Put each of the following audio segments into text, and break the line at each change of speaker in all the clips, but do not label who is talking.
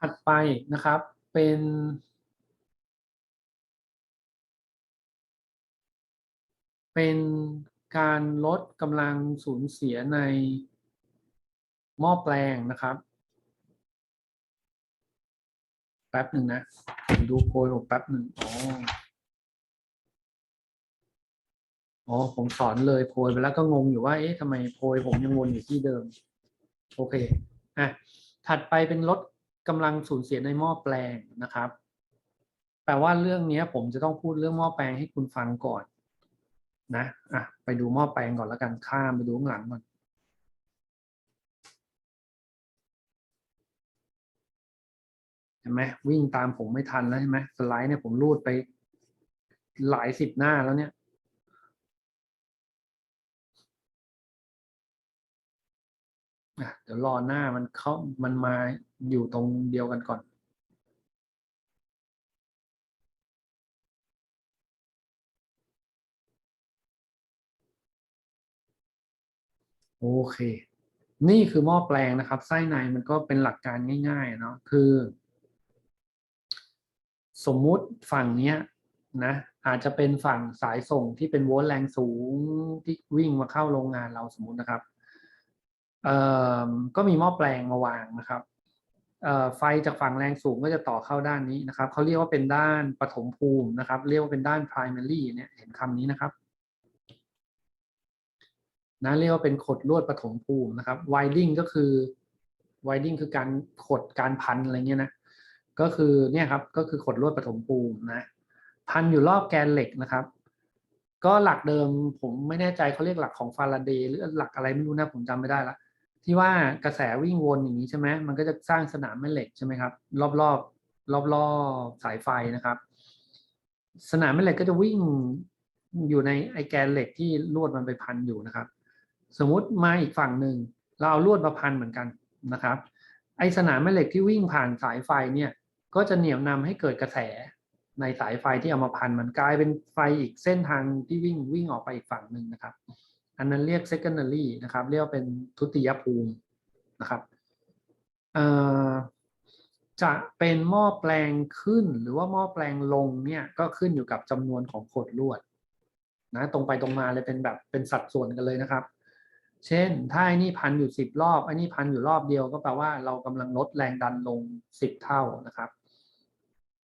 ถัดไปนะครับเป็น เป็นการลดกำลังสูญเสียในหม้อแปลงนะครับ แป๊บหนึ่งนะผมดูโพยผมแป๊บหนึ่งอ๋ออ๋อผมสอนเลยโพยไปแล้วก็งงอยู่ว่าเอ๊ะทำไมโพยผมยังวนอยู่ที่เดิม โอเคอะถัดไปเป็นลด กำลังสูญเสียในหม้อแปลงนะครับ แปลว่าเรื่องนี้ผมจะต้องพูดเรื่องหม้อแปลงให้คุณฟังก่อนนะอะไปดูหม้อแปลงก่อนแล้วกันข้ามไปดูข้างหลังก่อนเห็นไหมวิ่งตามผมไม่ทันแล้วใช่ไหมสไลด์เนี่ยผมรูดไปหลายสิบหน้าแล้วเนี่ย อะ เดี๋ยวรอหน้ามันเขามันมาอยู่ตรงเดียวกันก่อนโอเค นี่คือหม้อแปลงนะครับ ไส้ในมันก็เป็นหลักการง่าย ๆ เนาะคือ สมมุติฝั่งเนี้ยนะอาจจะเป็นฝั่งสายส่งที่เป็นโวลต์แรงสูงที่วิ่งมาเข้าโรงงานเราสมมุตินะครับ ก็มีหม้อแปลงมาวางนะครับไฟจากฝั่งแรงสูงก็จะต่อเข้าด้านนี้นะครับเขาเรียกว่าเป็นด้านปฐมภูมินะครับ เรียกว่าเป็นด้าน primary เนี่ยเห็นคำนี้นะครับนะเรียกว่าเป็นขดลวดปฐมภูมินะครับ winding ก็คือ winding คือการขดการพันอะไรเงี้ยนะก็คือเนี่ยครับก็คือขดลวดปฐมภูมินะพันอยู่รอบแกนเหล็กนะครับ ก็หลักเดิมผมไม่แน่ใจเขาเรียกหลักของฟาราเดย์หรือหลักอะไรไม่รู้นะผมจำไม่ได้ละ ที่ว่ากระแสวิ่งวนอย่างนี้ใช่ไหมมันก็จะสร้างสนามแม่เหล็กใช่ไหมครับ รอบรอบรอบรอบสายไฟนะครับ สนามแม่เหล็กก็จะวิ่งอยู่ในไอแกนเหล็กที่ลวดมันไปพันอยู่นะครับ สมมุติมาอีกฝั่งหนึ่งเราเอาลวดมาพันเหมือนกันนะครับ ไอสนามแม่เหล็กที่วิ่งผ่านสายไฟเนี่ยก็จะเหนี่ยวนำให้เกิดกระแสในสายไฟที่เอามาพันมันกลายเป็นไฟอีกเส้นทางที่วิ่งวิ่งออกไปอีกฝั่งหนึ่งนะครับ อันนั้นเรียก secondary นะครับ เรียกเป็นทุติยภูมินะครับจะเป็นหม้อแปลงขึ้นหรือว่าหม้อแปลงลงเนี่ยก็ขึ้นอยู่กับจำนวนของขดลวดนะตรงไปตรงมาเลยเป็นแบบเป็นสัดส่วนกันเลยนะครับ เช่นถ้าไอ้นี่พันอยู่สิบรอบไอ้นี่พันอยู่รอบเดียวก็แปลว่าเรากำลังลดแรงดันลงสิบเท่านะครับ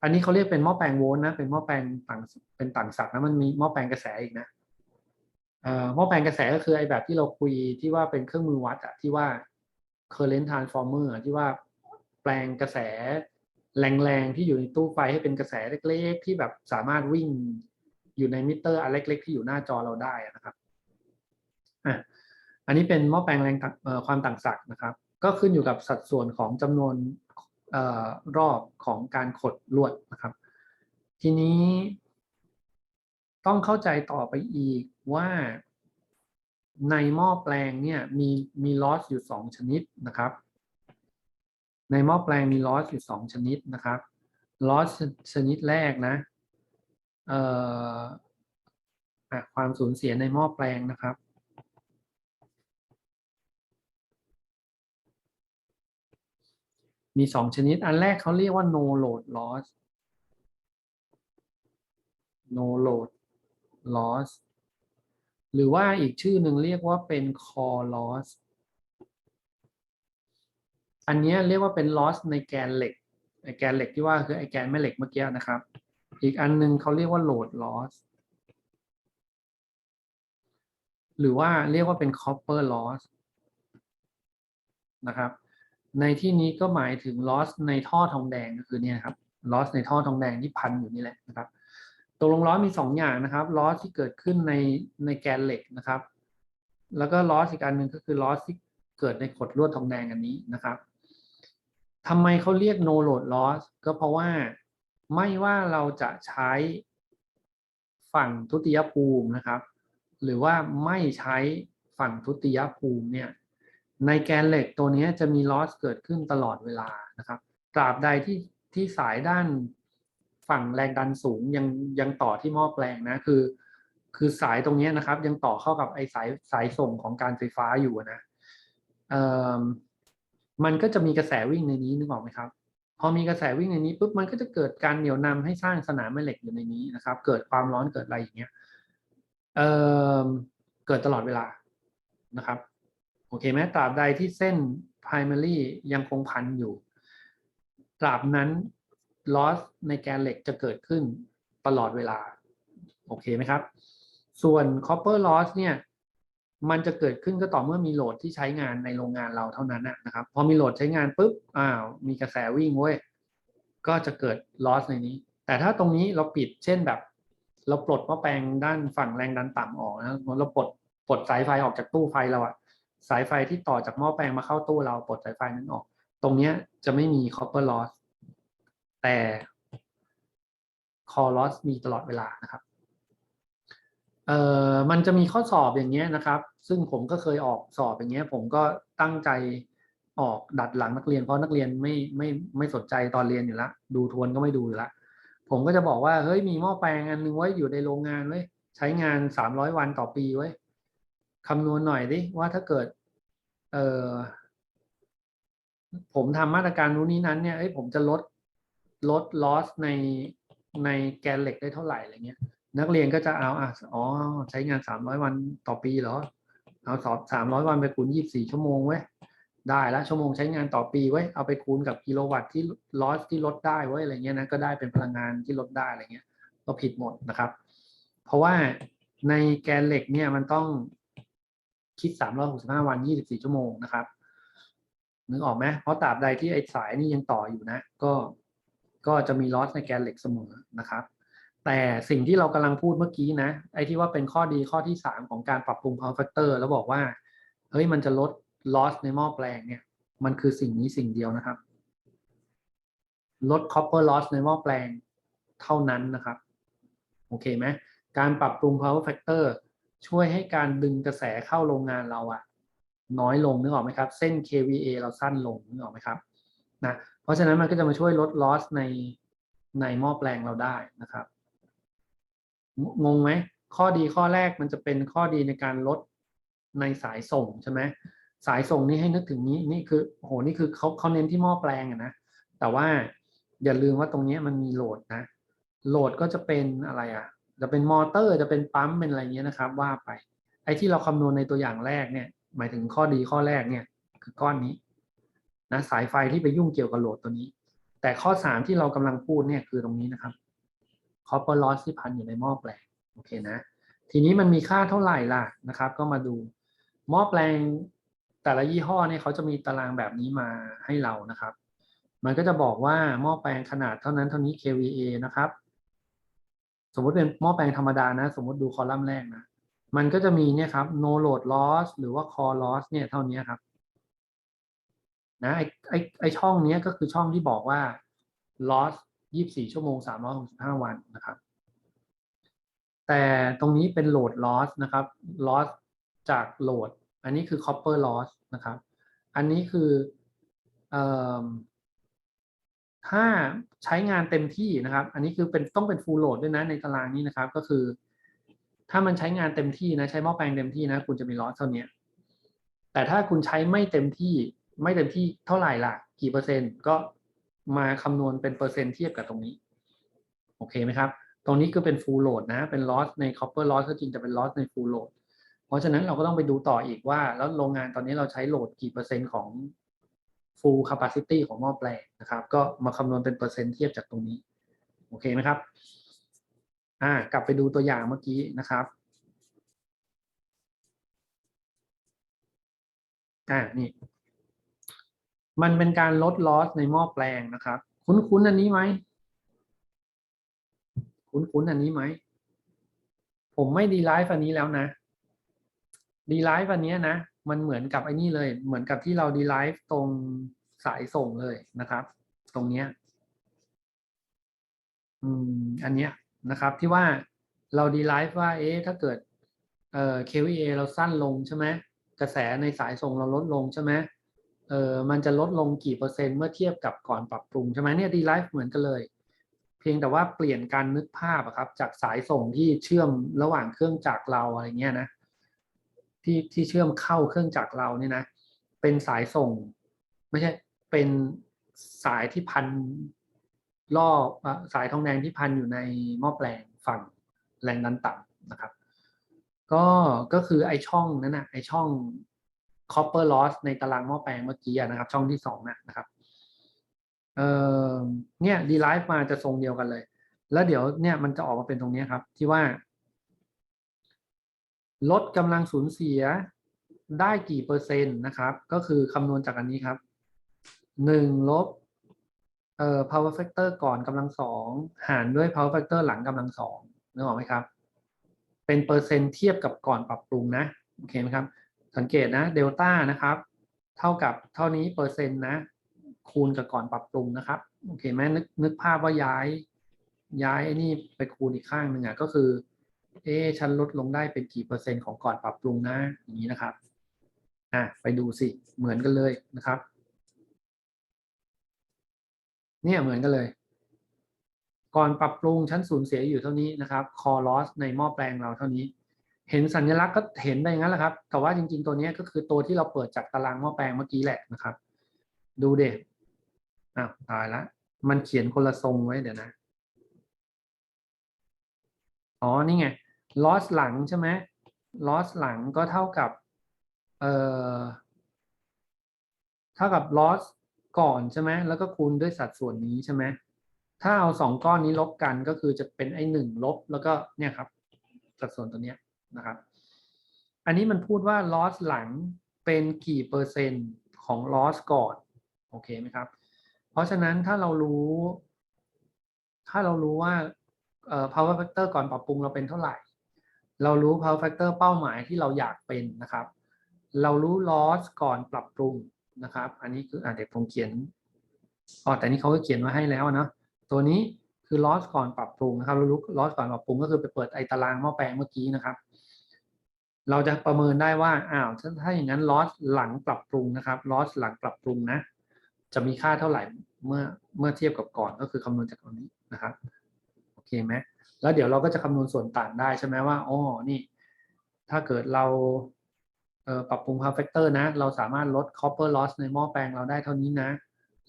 อันนี้เขาเรียกเป็นหม้อแปลงโวลต์นะเป็นหม้อแปลงต่างเป็นต่างศักย์นะมันมีหม้อแปลงกระแสอีกนะ หม้อแปลงกระแสก็คือไอ้แบบที่เราคุยที่ว่าเป็นเครื่องมือวัดอะที่ว่า current transformer อะที่ว่าแปลงกระแสแรงๆที่อยู่ในตู้ไฟให้เป็นกระแสเล็กๆ ที่แบบสามารถวิ่งอยู่ในมิเตอร์อันเล็ก ๆ ที่อยู่หน้าจอเราได้นะครับอะอันนี้เป็นหม้อแปลงแรงความต่างศักย์นะครับ ก็ขึ้นอยู่กับสัดส่วนของจำนวนออรอบของการขดลวดนะครับ ทีนี้ ต้องเข้าใจต่อไปอีกว่าในหม้อแปลงเนี่ยมีมีลอสอยู่สองชนิดนะครับ ในหม้อแปลงมีลอสอยู่สองชนิดนะครับลอสชนิดแรกนะเอ่อความสูญเสียในหม้อแปลงนะครับมีสองชนิด อันแรกเขาเรียกว่า no load loss no load loss หรือว่าอีกชื่อหนึ่งเรียกว่าเป็น core loss อันนี้เรียกว่าเป็น loss ในแกนเหล็กไอแกนเหล็กที่ว่าคือไอแกนแม่เหล็กเมื่อกี้นะครับ อีกอันหนึงเขาเรียกว่า load loss หรือว่าเรียกว่าเป็น copper loss นะครับ ในที่นี้ก็หมายถึง loss ในท่อทองแดงก็คือเนี่ยครับ loss ในท่อทองแดงที่พันอยู่นี่แหละนะครับ ตกลง loss มีสองอย่างนะครับ loss ที่เกิดขึ้นในในแกนเหล็กนะครับ แล้วก็ loss อีกอันหนึ่งก็คือ loss ที่เกิดในขดลวดทองแดงอันนี้นะครับทำไมเขาเรียก no load loss ก็เพราะว่าไม่ว่าเราจะใช้ฝั่งทุติยภูมินะครับ หรือว่าไม่ใช้ฝั่งทุติยภูมิเนี่ยในแกนเหล็กตัวนี้จะมีลอสเกิดขึ้นตลอดเวลานะครับ ตราบใดที่ที่สายด้าน ฝั่งแรงดันสูงยังยังต่อที่หม้อแปลงนะคือ คือสายตรงนี้นะครับ ยังต่อเข้ากับไอสายสายส่งของการไฟฟ้าอยู่นะเอ่อมันก็จะมีกระแสวิ่งในนี้นึกออกไหมครับ พอมีกระแสวิ่งในนี้ปุ๊บมันก็จะเกิดการเหนี่ยวนำให้สร้างสนามแม่เหล็กอยู่ในนี้นะครับ เกิดความร้อนเกิดอะไรอย่างเงี้ยเอ่อเกิดตลอดเวลานะครับโอเคไหมตราบใดที่เส้น primary ยังคงพันอยู่ ตราบนั้น loss ในแกนเหล็กจะเกิดขึ้นตลอดเวลา โอเคไหมครับ ส่วน copper loss เนี่ย มันจะเกิดขึ้นก็ต่อเมื่อมีโหลดที่ใช้งานในโรงงานเราเท่านั้นนะนะครับ พอมีโหลดใช้งานปุ๊บ อ้าว มีกระแสวิ่งเว้ย ก็จะเกิด loss ในนี้ แต่ถ้าตรงนี้เราปิด เช่นแบบ เราปลดหม้อแปลงด้านฝั่งแรงดันต่ำออกนะ เราปลด ปลดสายไฟออกจากตู้ไฟเราอะสายไฟที่ต่อจากหม้อแปลงมาเข้าตู้เราปลดสายไฟนั้นออก ตรงเนี้ยจะไม่มี copper loss แต่ core loss มีตลอดเวลานะครับเอ่อมันจะมีข้อสอบอย่างเงี้ยนะครับ ซึ่งผมก็เคยออกสอบอย่างเงี้ย ผมก็ตั้งใจออกดัดหลังนักเรียนเพราะนักเรียนไม่ไม่ไม่สนใจตอนเรียนอยู่ล้วดูทวนก็ไม่ดูอยู่ล้วผมก็จะบอกว่าเฮ้ยมีหม้อแปลงอันนึงไว้อยู่ในโรงงานไว้ใช้งานสามร้อยวันต่อปีไว้คำนวณหน่อยดิว่าถ้าเกิด เอ่อผมทำมาตรการนู้นนี้นั้นเนี่ยเอ้ยผมจะลด ลด loss ในในแกนเหล็กได้เท่าไหร่อะไรเงี้ย นักเรียนก็จะเอาอะอ๋อใช้งานสามร้อยวันต่อปีเหรอเอาสอบสามร้อยวันไปคูณยี่สี่ชั่วโมงเว้ยได้แล้วชั่วโมงใช้งานต่อปีไว้เอาไปคูณกับกิโลวัตต์ที่ loss ที่ลดได้ไว้อะไรเงี้ยนะก็ได้เป็นพลังงานที่ลดได้อะไรเงี้ย ก็ผิดหมดนะครับ เพราะว่าในแกนเหล็กเนี่ยมันต้องคิดสามร้อยหกสิบห้าวันยี่สิบสี่ชั่วโมงนะครับนึกออกไหมเพราะตราบใดที่ไอ้สายนี่ยังต่ออยู่นะ ก็ ก็จะมีลอสในแกนเหล็กเสมอนะครับ แต่สิ่งที่เรากำลังพูดเมื่อกี้นะไอ้ที่ว่าเป็นข้อดีข้อที่สามของการปรับปรุง power factor แล้วบอกว่าเฮ้ยมันจะลด loss ในหม้อแปลงเนี่ย มันคือสิ่งนี้สิ่งเดียวนะครับ ลด copper loss ในหม้อแปลงเท่านั้นนะครับ โอเคไหมการปรับปรุง power factor ช่วยให้การดึงกระแสเข้าโรงงานเราอะน้อยลงนึกออกไหมครับ เส้น kVA เราสั้นลงนึกออกไหมครับนะ เพราะฉะนั้นมันก็จะมาช่วยลด loss ในในหม้อแปลงเราได้นะครับ งงไหม ข้อดีข้อแรกมันจะเป็นข้อดีในการลดในสายส่งใช่ไหมสายส่งนี่ให้นึกถึงนี้นี่คือโหนี่คือเขาเขาเน้นที่หม้อแปลงอะนะแต่ว่าอย่าลืมว่าตรงนี้มันมีโหลดนะ โหลดก็จะเป็นอะไรอะ จะเป็นมอเตอร์จะเป็นปั๊มเป็นอะไรเงี้ยนะครับ ว่าไป ไอ้ที่เราคำนวณในตัวอย่างแรกเนี่ย หมายถึงข้อดีข้อแรกเนี่ย คือก้อนนี้ นะสายไฟที่ไปยุ่งเกี่ยวกับโหลดตัวนี้ แต่ข้อสามที่เรากำลังพูดเนี่ยคือตรงนี้นะครับ copper loss ที่พันอยู่ในหม้อแปลงโอเคนะ ทีนี้มันมีค่าเท่าไหร่ล่ะนะครับ ก็มาดูหม้อแปลงแต่ละยี่ห้อเนี่ยเขาจะมีตารางแบบนี้มาให้เรานะครับ มันก็จะบอกว่าหม้อแปลงขนาดเท่านั้นเท่านี้ kVA นะครับ สมมติเป็นหม้อแปลงธรรมดานะ สมมติดูคอลัมน์แรกนะ มันก็จะมีเนี่ยครับ no load loss หรือว่า core loss เนี่ยเท่านี้ครับ นะไอไอไอช่องนี้ก็คือช่องที่บอกว่า loss 24 ชั่วโมง 365 วันนะครับ แต่ตรงนี้เป็น load loss นะครับ loss จากโหลดอันนี้คือ copper loss นะครับ อันนี้คืออถ้าใช้งานเต็มที่นะครับ อันนี้คือเป็นต้องเป็น full load ด้วยนะในตารางนี้นะครับ ก็คือ ถ้ามันใช้งานเต็มที่นะ ใช้หม้อแปลงเต็มที่นะ คุณจะมี loss เท่านี้แต่ถ้าคุณใช้ไม่เต็มที่ ไม่เต็มที่เท่าไหร่ล่ะ กี่เปอร์เซ็นต์ก็มาคำนวณเป็นเปอร์เซ็นต์เทียบกับตรงนี้ โอเคไหมครับ ตรงนี้คือเป็น full load นะ เป็น loss ใน copper loss ก็จริงแต่เป็น loss ใน full load เพราะฉะนั้นเราก็ต้องไปดูต่ออีกว่า แล้วโรงงานตอนนี้เราใช้โหลดกี่เปอร์เซ็นต์ของ full capacity ของหม้อแปลงนะครับ ก็มาคำนวณเป็นเปอร์เซ็นต์เทียบจากตรงนี้ โอเคไหมครับอ่ากลับไปดูตัวอย่างเมื่อกี้นะครับอ่านี่ มันเป็นการลดลอสในหม้อแปลงนะครับ คุ้นๆอันนี้ไหม คุ้นๆอันนี้ไหม ผมไม่ดีไลฟ์อันนี้แล้วนะ ดีไลฟ์อันนี้นะ มันเหมือนกับไอ้นี่เลย เหมือนกับที่เราดีไลฟ์ตรงสายส่งเลยนะครับ ตรงเนี้ย อืม อันเนี้ยนะครับ ที่ว่าเราดีไลฟ์ว่า เอ๊ะ ถ้าเกิด เอ่อ KVA เราสั้นลงใช่ไหมกระแสในสายส่งเราลดลงใช่ไหม เออมันจะลดลงกี่เปอร์เซ็นต์เมื่อเทียบกับก่อนปรับปรุงใช่ไหมเนี่ยดีไลฟ์เหมือนกันเลย เพียงแต่ว่าเปลี่ยนการนึกภาพอะครับ จากสายส่งที่เชื่อมระหว่างเครื่องจักรเราอะไรเงี้ยนะ ที่ที่เชื่อมเข้าเครื่องจักรเราเนี่ยนะ เป็นสายส่ง ไม่ใช่เป็นสายที่พันรอบอะสายทองแดงที่พันอยู่ในหม้อแปลงฝั่งแรงดันต่ำนะครับ ก็ก็คือไอช่องนั้นนะไอช่อง copper loss ในตารางหม้อแปลงเมื่อกี้นะครับ ช่องที่สองนะนะครับเอ่อเนี่ยดีไลฟ์มาจะทรงเดียวกันเลย แล้วเดี๋ยวเนี่ยมันจะออกมาเป็นตรงนี้ครับ ที่ว่า ลดกำลังสูญเสียได้กี่เปอร์เซ็นต์นะครับ ก็คือคำนวณจากอันนี้ครับหนึ่งลบเอ่อ power factor ก่อนกำลังสองหารด้วย power factor หลังกำลังสองนึกออกไหมครับ เป็นเปอร์เซ็นต์เทียบกับก่อนปรับปรุงนะ โอเคไหมครับ สังเกตนะเดลต้านะครับ เท่ากับเท่านี้เปอร์เซ็นต์นะ คูณกับก่อนปรับปรุงนะครับ โอเคไหมนึกนึกภาพว่าย้าย ย้ายไอ้นี่ไปคูณอีกข้างหนึ่งอะก็คือเอ๊ฉันลดลงได้เป็นกี่เปอร์เซ็นต์ของก่อนปรับปรุงนะอย่างนี้นะครับอะไปดูสิเหมือนกันเลยนะครับ เนี่ยเหมือนกันเลย ก่อนปรับปรุงชั้นสูญเสียอยู่เท่านี้นะครับ core loss ในหม้อแปลงเราเท่านี้ เห็นสัญลักษณ์ก็เห็นได้อย่างนั้นแหละครับ แต่ว่าจริง ๆ ตัวนี้ก็คือตัวที่เราเปิดจากตารางหม้อแปลงเมื่อกี้แหละนะครับ ดูเด็กอ้าวตายละ มันเขียนคนละทรงไว้เดี๋ยวนะ อ๋อ นี่ไง loss หลังใช่ไหม loss หลังก็เท่ากับ เอ่อ เท่ากับ loss ก่อนใช่ไหม แล้วก็คูณด้วยสัดส่วนนี้ใช่ไหม ถ้าเอาสองก้อนนี้ลบกันก็คือจะเป็นไอ้หนึ่งลบ แล้วก็เนี่ยครับ สัดส่วนตัวเนี้ย นะครับ อันนี้มันพูดว่า loss หลังเป็นกี่เปอร์เซ็นต์ของ loss ก่อน โอเคไหมครับ เพราะฉะนั้นถ้าเรารู้ ถ้าเรารู้ว่า power factor ก่อนปรับปรุงเราเป็นเท่าไหร่ เรารู้ power factor เป้าหมายที่เราอยากเป็นนะครับ เรารู้ loss ก่อนปรับปรุงนะครับ อันนี้คืออะเดี๋ยวผมเขียนอ๋อแต่นี่เขาก็เขียนมาให้แล้วเนาะตัวนี้คือ loss ก่อนปรับปรุงนะครับ เรารู้ loss ก่อนปรับปรุงก็คือไปเปิดไอตารางหม้อแปลงเมื่อกี้นะครับ เราจะประเมินได้ว่าอ้าวถ้าถ้าอย่างนั้น loss หลังปรับปรุงนะครับ loss หลังปรับปรุงนะ จะมีค่าเท่าไหร่เมื่อเมื่อเทียบกับก่อนก็คือคำนวณจากตรงนี้นะครับโอเคไหมแล้วเดี๋ยวเราก็จะคำนวณส่วนต่างได้ใช่ไหมว่าอ๋อนี่ ถ้าเกิดเราเปรับปรุง power factor นะ เราสามารถลด copper loss ในหม้อแปลงเราได้เท่านี้นะ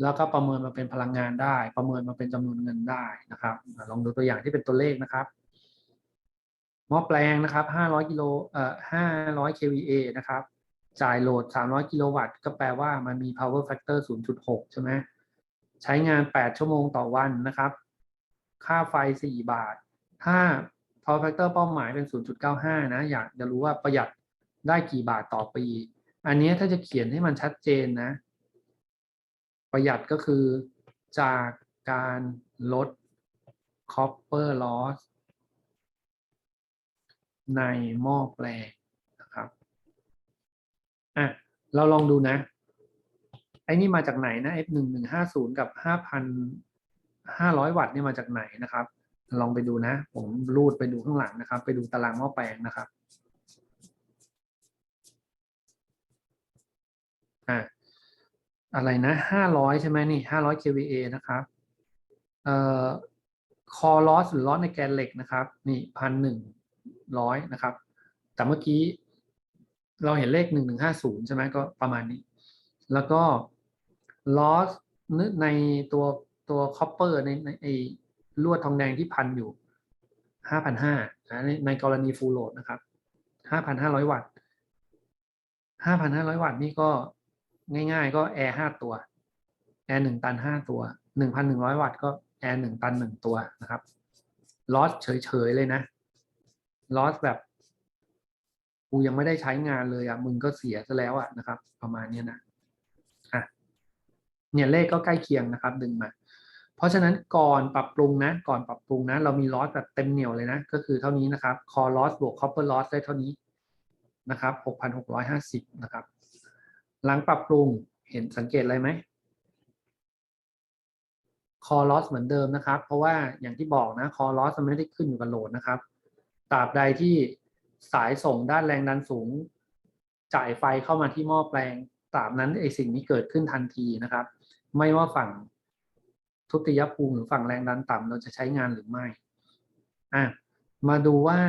แล้วก็ประเมินมาเป็นพลังงานได้ ประเมินมาเป็นจำนวนเงินได้นะครับ ลองดูตัวอย่างที่เป็นตัวเลขนะครับ หม้อแปลงนะครับ 500กิโลเอ่อ500 kVA นะครับ จ่ายโหลด 300 กิโลวัตต์ ก็แปลว่ามันมี power factor 0.6 ใช่ไหม ใช้งาน 8 ชั่วโมงต่อวันนะครับ ค่าไฟ 4 บาท ถ้า power factor เป้าหมายเป็น 0.95 นะ อยากจะรู้ว่าประหยัดได้กี่บาทต่อปี อันนี้ถ้าจะเขียนให้มันชัดเจนนะ ประหยัดก็คือจากการลด copper loss ในหม้อแปลงนะครับอะเราลองดูนะ ไอ้นี่มาจากไหนนะ F หนึ่งหนึ่งห้าศูนย์กับห้าพันห้าร้อยวัตต์นี่มาจากไหนนะครับ ลองไปดูนะ ผมรูดไปดูข้างหลังนะครับ ไปดูตารางหม้อแปลงนะครับอะอะไรนะห้าร้อยใช่ไหมนี่ห้าร้อย kVA นะครับ เอ่อ core loss หรือ loss ในแกนเหล็กนะครับ นี่พันหนึ่ง ร้อยนะครับ แต่เมื่อกี้เราเห็นเลขหนึ่งหนึ่งห้าศูนย์ใช่ไหมก็ประมาณนี้ แล้วก็ loss ในตัวตัว copper ในในไอ้ลวดทองแดงที่พันอยู่ห้าพันห้าในในกรณี full load นะครับห้าพันห้าร้อยวัตต์ห้าพันห้าร้อยวัตต์นี่ก็ง่าย ๆ ก็แอร์ห้าตัวแอร์หนึ่งตันห้าตัวหนึ่งพันหนึ่งร้อยวัตต์ก็แอร์หนึ่งตันหนึ่งตัวนะครับ loss เฉย ๆ เลยนะ loss แบบกูยังไม่ได้ใช้งานเลยอะมึงก็เสียซะแล้วอะนะครับ ประมาณเนี้ยนะอะเนี่ยเลขก็ใกล้เคียงนะครับ ดึงมา เพราะฉะนั้นก่อนปรับปรุงนะ ก่อนปรับปรุงนะ เรามี loss แบบเต็มเหนียวเลยนะ ก็คือเท่านี้นะครับ core loss บวก copper loss ได้เท่านี้นะครับหกพันหกร้อยห้าสิบนะครับ หลังปรับปรุงเห็นสังเกตอะไรไหม core loss เหมือนเดิมนะครับ เพราะว่าอย่างที่บอกนะ core loss มันไม่ได้ขึ้นอยู่กับโหลดนะครับ ตราบใดที่สายส่งด้านแรงดันสูง จ่ายไฟเข้ามาที่หม้อแปลงตราบนั้นไอสิ่งนี้เกิดขึ้นทันทีนะครับ ไม่ว่าฝั่งทุติยภูมิหรือฝั่งแรงดันต่ำเราจะใช้งานหรือไม่อะมาดูว่า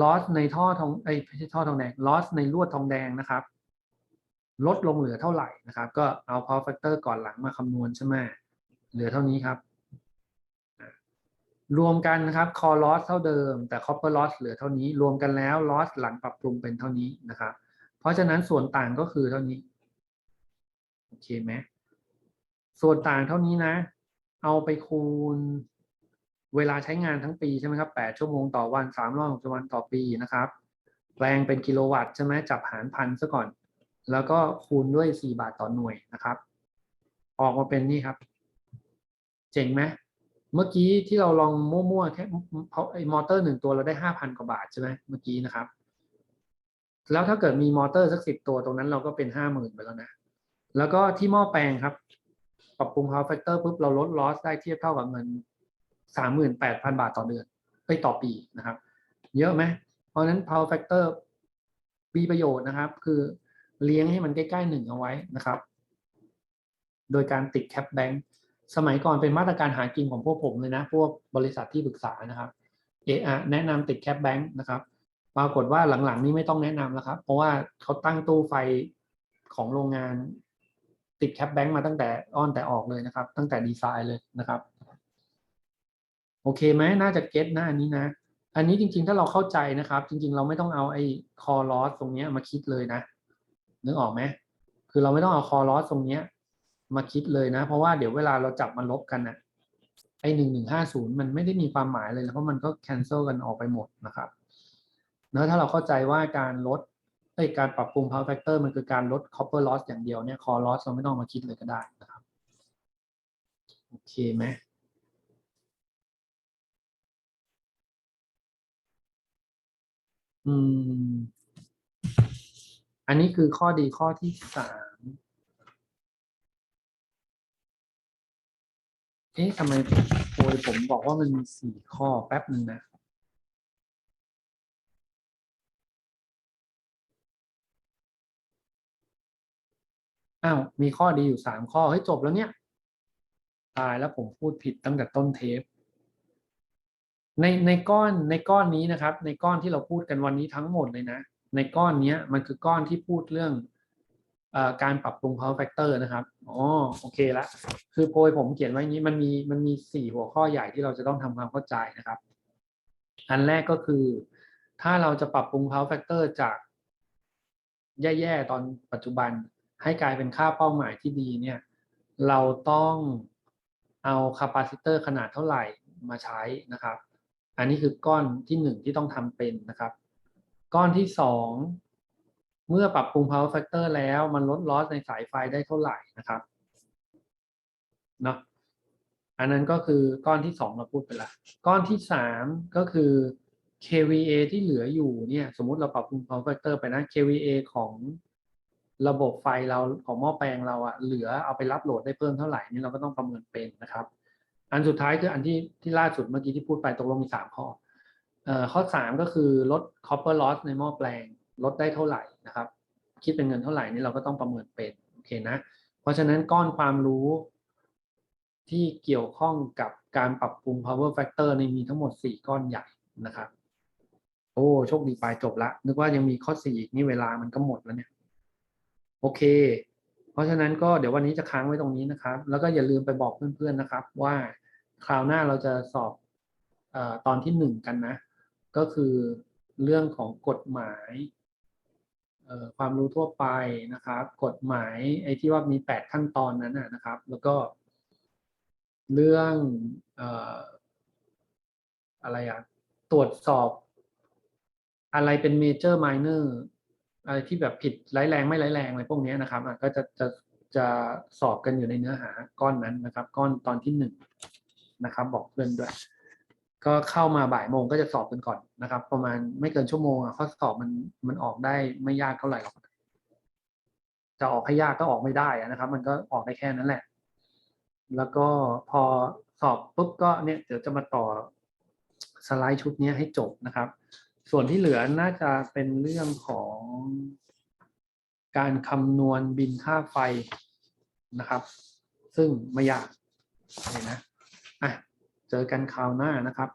loss ในท่อทองไอยไม่ใช่ท่อทองแดง loss ในลวดทองแดงนะครับ ลดลงเหลือเท่าไหร่นะครับ ก็เอา power factor ก่อนหลังมาคำนวณใช่ไหมเหลือเท่านี้ครับ รวมกันนะครับ core loss เท่าเดิม แต่ copper loss เหลือเท่านี้ รวมกันแล้ว loss หลังปรับปรุงเป็นเท่านี้นะครับ เพราะฉะนั้นส่วนต่างก็คือเท่านี้โอเคไหมส่วนต่างเท่านี้นะ เอาไปคูณเวลาใช้งานทั้งปีใช่ไหมครับ 8 ชั่วโมงต่อวัน360วันต่อปีนะครับ แปลงเป็นกิโลวัตต์ใช่ไหมจับหารพันซะก่อน แล้วก็คูณด้วย 4 บาทต่อหน่วยนะครับ ออกมาเป็นนี่ครับ เจ๋งไหม เมื่อกี้ที่เราลองมั่วๆแค่เพราะไอ้มอเตอร์หนึ่งตัวเราได้5,000กว่าบาทใช่ไหมเมื่อกี้นะครับ แล้วถ้าเกิดมีมอเตอร์สักสิบตัวตรงนั้นเราก็เป็น50,000ไปแล้วนะ แล้วก็ที่หม้อแปลงครับ ปรับปรุง power factor ปุ๊บเราลด loss ได้เทียบเท่ากับเงิน38,000บาทต่อเดือนไปต่อปีนะครับ เยอะไหมเพราะฉะนั้น power factor มีประโยชน์นะครับ คือเลี้ยงให้มันใกล้ๆหนึ่งเอาไว้นะครับ โดยการติดแคปแบงค์ สมัยก่อนเป็นมาตรการหากินของพวกผมเลยนะ พวกบริษัทที่ปรึกษานะครับเออแนะนำติดแคปแบงค์นะครับ ปรากฏว่าหลังๆ นี้ไม่ต้องแนะนำแล้วครับ เพราะว่าเขาตั้งตู้ไฟของโรงงานติดแคปแบงค์มาตั้งแต่อ้อนแต่ออกเลยนะครับ ตั้งแต่ดีไซน์เลยนะครับ โอเคไหมน่าจะเก็ตหน้านี้นะ อันนี้จริง ๆ ถ้าเราเข้าใจนะครับ จริง ๆ เราไม่ต้องเอาไอ้ core loss ตรงนี้มาคิดเลยนะนึกออกไหมคือเราไม่ต้องเอา core loss ตรงนี้ มาคิดเลยนะ เพราะว่าเดี๋ยวเวลาเราจับมาลบกันนะไอ้หนึ่งหนึ่งห้าศูนย์มันไม่ได้มีความหมายเลยนะเพราะมันก็ cancel กันออกไปหมดนะครับเนอะถ้าเราเข้าใจว่าการลดไอ้การปรับปรุง power factor มันคือการลด copper loss อย่างเดียวเนี่ย core loss เราไม่ต้องมาคิดเลยก็ได้นะครับโอเคไหมอืม อันนี้คือข้อดีข้อที่สาม เอ๊ะทำไมโอยผมบอกว่ามันมีสี่ข้อแป๊บหนึ่งนะ อ้าว มีข้อดีอยู่สามข้อ เฮ้ย จบแล้วเนี่ย ตายแล้วผมพูดผิดตั้งแต่ต้นเทป ในในก้อนในก้อนนี้นะครับ ในก้อนที่เราพูดกันวันนี้ทั้งหมดเลยนะ ในก้อนเนี้ยมันคือก้อนที่พูดเรื่อง การปรับปรุง power factor นะครับอ๋อโอเคละคือโพยผมเขียนไว้อย่างนี้มันมีมันมีสี่หัวข้อใหญ่ที่เราจะต้องทำความเข้าใจนะครับ อันแรกก็คือ ถ้าเราจะปรับปรุง power factor จากแย่ๆตอนปัจจุบันให้กลายเป็นค่าเป้าหมายที่ดีเนี่ย เราต้องเอาคาปาซิเตอร์ขนาดเท่าไหร่มาใช้นะครับ อันนี้คือก้อนที่หนึ่งที่ต้องทำเป็นนะครับ ก้อนที่สอง เมื่อปรับปรุง power factor แล้วมันลดลอสในสายไฟได้เท่าไหร่นะครับเนาะอันนั้นก็คือก้อนที่สองเราพูดไปละก้อนที่สามก็คือ KVA ที่เหลืออยู่เนี่ยสมมติเราปรับปรุง power factor ไปนะ KVA ของระบบไฟเราของหม้อแปลงเราอะเหลือเอาไปรับโหลดได้เพิ่มเท่าไหร่นี่เราก็ต้องประเมินเป็นนะครับ อันสุดท้ายคืออันที่ที่ล่าสุดเมื่อกี้ที่พูดไปตกลงมีสามข้อเอ่อข้อสามก็คือลด copper loss ในหม้อแปลงลดได้เท่าไหร่ นะครับ คิดเป็นเงินเท่าไหร่นี่เราก็ต้องประเมินเป็นโอเคนะ เพราะฉะนั้นก้อนความรู้ที่เกี่ยวข้องกับการปรับปรุง power factor ในมีทั้งหมดสี่ก้อนใหญ่นะครับ โอ้โชคดีไปจบละ นึกว่ายังมีข้อสี่อีกนี่เวลามันก็หมดแล้วเนี่ย โอเค เพราะฉะนั้นก็เดี๋ยววันนี้จะค้างไว้ตรงนี้นะครับ แล้วก็อย่าลืมไปบอกเพื่อนๆนะครับ ว่าคราวหน้าเราจะสอบอตอนที่หนึ่งกันนะ ก็คือเรื่องของกฎหมาย ความรู้ทั่วไปนะครับ กฎหมายไอ้ที่ว่ามีแปดขั้นตอนนั้นนะครับ แล้วก็ เรื่องออะไรอะตรวจสอบ อะไรเป็นเมเจอร์ม n เนอร์อะไรที่แบบผิดร้ายแรงไม่ร้ายแรงอะไรพวกนี้นะครับก็จะจะจะสอบกันอยู่ในเนื้อหาก้อนนั้นนะครับ ก้อนตอนที่หนึ่งนะครับ บอกเพื่อนด้วย ก็เข้ามาบ่ายโมงก็จะสอบกันก่อนนะครับ ประมาณไม่เกินชั่วโมงอะข้อสอบมันมันออกได้ไม่ยากเท่าไหร่หรอกจะออกให้ยากก็ออกไม่ได้นะครับ มันก็ออกได้แค่นั้นแหละ แล้วก็พอสอบปุ๊บก็เนี่ยเดี๋ยวจะมาต่อสไลด์ชุดนี้ให้จบนะครับ ส่วนที่เหลือน่าจะเป็นเรื่องของการคำนวณบินค่าไฟนะครับ ซึ่งไม่ยากเห็นะ เจอกันคราวหน้านะครับ